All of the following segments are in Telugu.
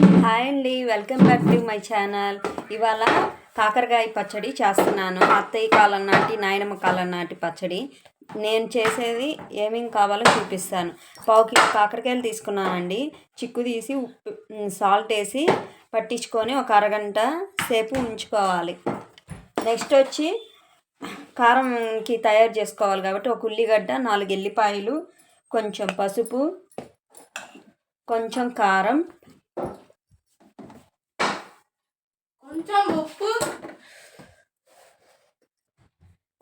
హాయ్ అండి welcome back to my channel. ఇవాళ కాకరకాయ పచ్చడి చేస్తున్నాను. అత్తయ్య కాలం నాటి నాయనమ్మ కాలం నాటి పచ్చడి. నేను చేసేది ఏమేం కావాలో చూపిస్తాను. పావు కిలో కాకరకాయలు తీసుకున్నానండి. చిక్కు తీసి ఉప్పు సాల్ట్ వేసి పట్టించుకొని ఒక అరగంట సేపు ఉంచుకోవాలి. నెక్స్ట్ వచ్చి కారంకి తయారు చేసుకోవాలి కాబట్టి ఒక ఉల్లిగడ్డ నాలుగు ఎల్లిపాయలు కొంచెం పసుపు కొంచెం కారం కొంచెం ఉప్పు.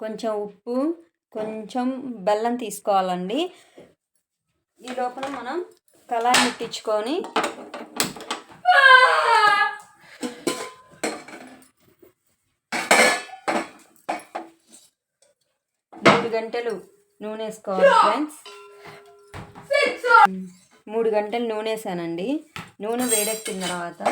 కొంచెం ఉప్పు కొంచెం బెల్లం తీసుకోవాలండి. ఈ లోపల మనం కళాయి ముట్టించుకొని మూడు గంటలు నూనె వేసుకోవాలి ఫ్రెండ్స్. మూడు గంటలు నూనె వేసానండి. నూనె వేడెక్కిన తర్వాత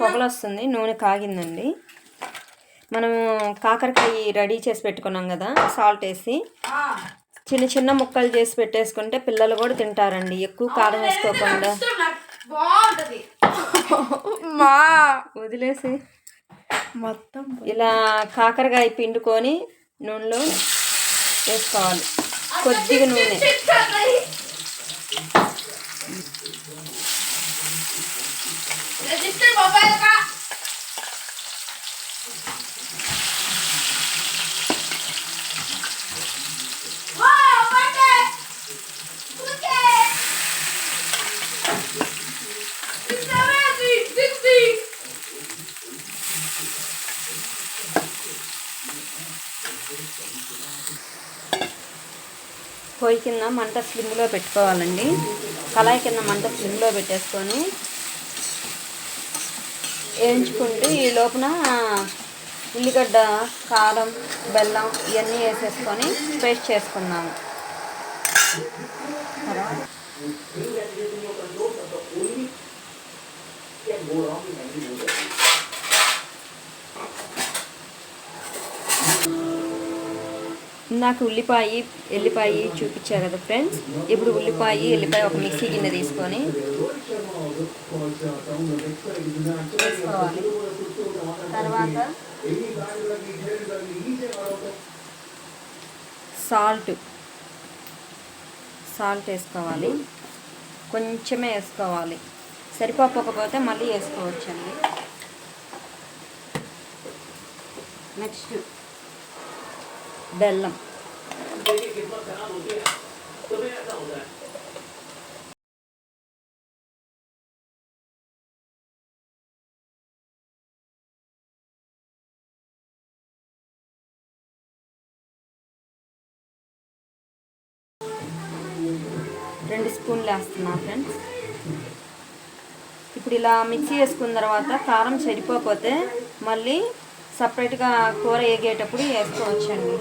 పొగలు వస్తుంది నూనె కాగిందండి. మనము కాకరకాయ రెడీ చేసి పెట్టుకున్నాం కదా సాల్ట్ వేసి. చిన్న చిన్న ముక్కలు చేసి పెట్టేసుకుంటే పిల్లలు కూడా తింటారండి ఎక్కువ కారం వేసుకోకుండా. మా వదిలేసి మొత్తం ఇలా కాకరకాయ పిండుకొని నూనెలో వేసుకోవాలి. కొద్దిగా నూనె. రిజిస్టర్ మొబైల్ కా? పొయ్యి కింద మంట స్లిమ్లో పెట్టుకోవాలండి. కళాయి కింద మంట స్లిమ్లో పెట్టేసుకొని వేయించుకుంటూ ఈ లోపల ఉల్లిగడ్డ కారం బెల్లం ఇవన్నీ వేసేసుకొని పేస్ట్ చేసుకున్నాము ఇందాక ఉల్లిపాయ ఎల్లిపాయ చూపించా కదా ఫ్రెండ్స్ ఇప్పుడు ఉల్లిపాయ ఎల్లిపాయ ఒక మిక్సీ గిన్నె తీసుకొని వేసుకోవాలి. తర్వాత సాల్ట్. సాల్ట్ వేసుకోవాలి. కొంచెమే వేసుకోవాలి. సరిపోకపోతే మళ్ళీ వేసుకోవచ్చండి. నెక్స్ట్ బెల్లం. రెండు స్పూన్లు వేస్తున్నా ఫ్రెండ్స్. ఇప్పుడు ఇలా మిక్సీ వేసుకున్న తర్వాత కారం సరిపోకపోతే మళ్ళీ సపరేట్గా కూర వేగేటప్పుడు వేసుకోవచ్చండి.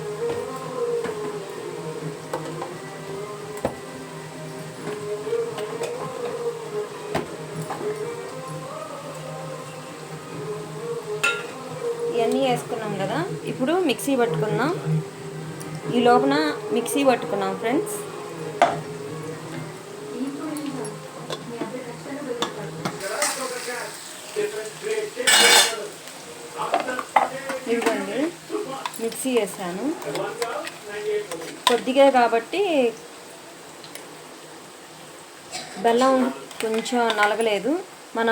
ఇవన్నీ వేసుకున్నాం కదా ఇప్పుడు మిక్సీ పట్టుకుందాం. ఈ లోపల మిక్సీ పట్టుకున్నాం ఫ్రెండ్స్. మిక్సీ వేసాను కొద్దిగా కాబట్టి బెల్లం కొంచెం నలగలేదు. మన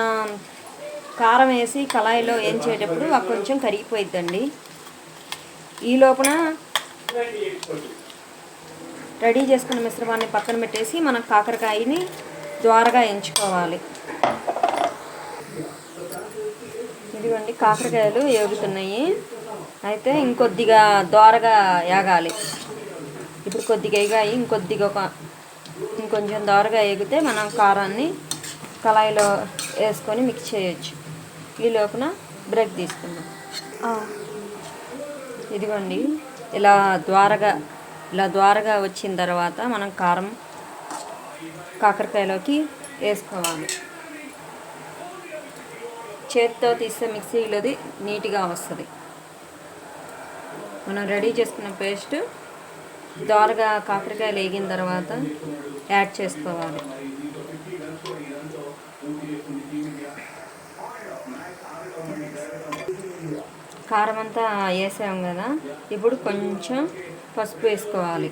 కారం వేసి కళాయిలో వేయించేటప్పుడు అది కొంచెం కరిగిపోయిద్దండి. ఈ లోపల రెడీ చేసుకున్న మిశ్రమాన్ని పక్కన పెట్టేసి మనం కాకరకాయని ద్వారగా ఎంచుకోవాలి. ఇదిగోండి కాకరకాయలు ఏగుతున్నాయి. అయితే ఇంకొద్దిగా దోరగా ఏగాలి. ఇప్పుడు కొద్దిగా ఎగాయి ఇంకొద్దిగా ఒక ఇంకొంచెం దోరగా ఎగితే మనం కారాన్ని కళాయిలో వేసుకొని మిక్స్ చేయొచ్చు. ఈ లోపున బ్రేక్ తీసుకుందాం. ఇదిగోండి. ఇలా ద్వారగా ఇలా ద్వారగా వచ్చిన తర్వాత మనం కారం కాకరకాయలోకి వేసుకోవాలి. చేత్తో తీస్తే మిక్సీలోది నీట్గా వస్తుంది. మనం రెడీ చేసుకున్న పేస్ట్ దోరగా కాకరకాయలు వేగిన తర్వాత యాడ్ చేసుకోవాలి. కారం అంతా వేసాం కదా ఇప్పుడు కొంచెం పసుపు వేసుకోవాలి.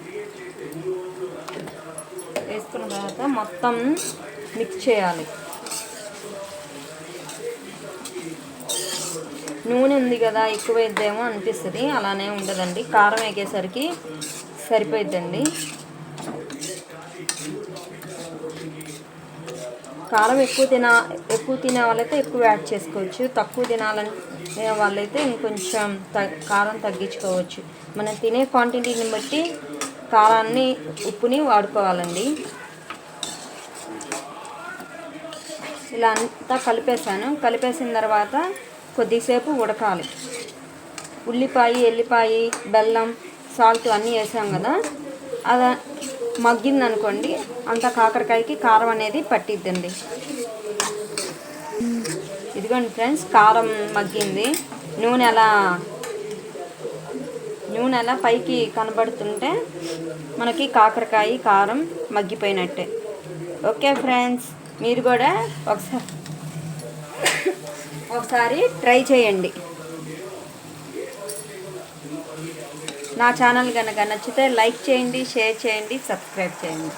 వేసుకున్న తర్వాత మొత్తం మిక్స్ చేయాలి. నూనె ఉంది కదా ఎక్కువ వేద్దేమో అనిపిస్తుంది. అలానే ఉండదండి. కారం వేగేసరికి సరిపోయిద్దండి. కారం ఎక్కువ తిన ఎక్కువ తినే వాళ్ళైతే ఎక్కువ యాడ్ చేసుకోవచ్చు. తక్కువ తినాలనే వాళ్ళైతే ఇంకొంచెం త కారం తగ్గించుకోవచ్చు. మనం తినే క్వాంటిటీని బట్టి కారాన్ని ఉప్పుని వాడుకోవాలండి. ఇలా అంతా కలిపేసాను కలిపేసిన తర్వాత కొద్దిసేపు ఉడకాలి. ఉల్లిపాయ ఎల్లిపాయ బెల్లం సాల్ట్ అన్నీ వేసాం కదా. అది మగ్గింది అనుకోండి అంత కాకరకాయకి కారం అనేది పట్టిద్దండి. ఇదిగోండి ఫ్రెండ్స్ కారం మగ్గింది. నూనె ఎలా నూనె ఎలా పైకి కనబడుతుంటే మనకి కాకరకాయ కారం మగ్గిపోయినట్టే. ఓకే ఫ్రెండ్స్ మీరు కూడా ఒకసారి ఒకసారి ట్రై చేయండి. నా ఛానల్ కనుక నచ్చితే లైక్ చేయండి షేర్ చేయండి సబ్స్క్రైబ్ చేయండి.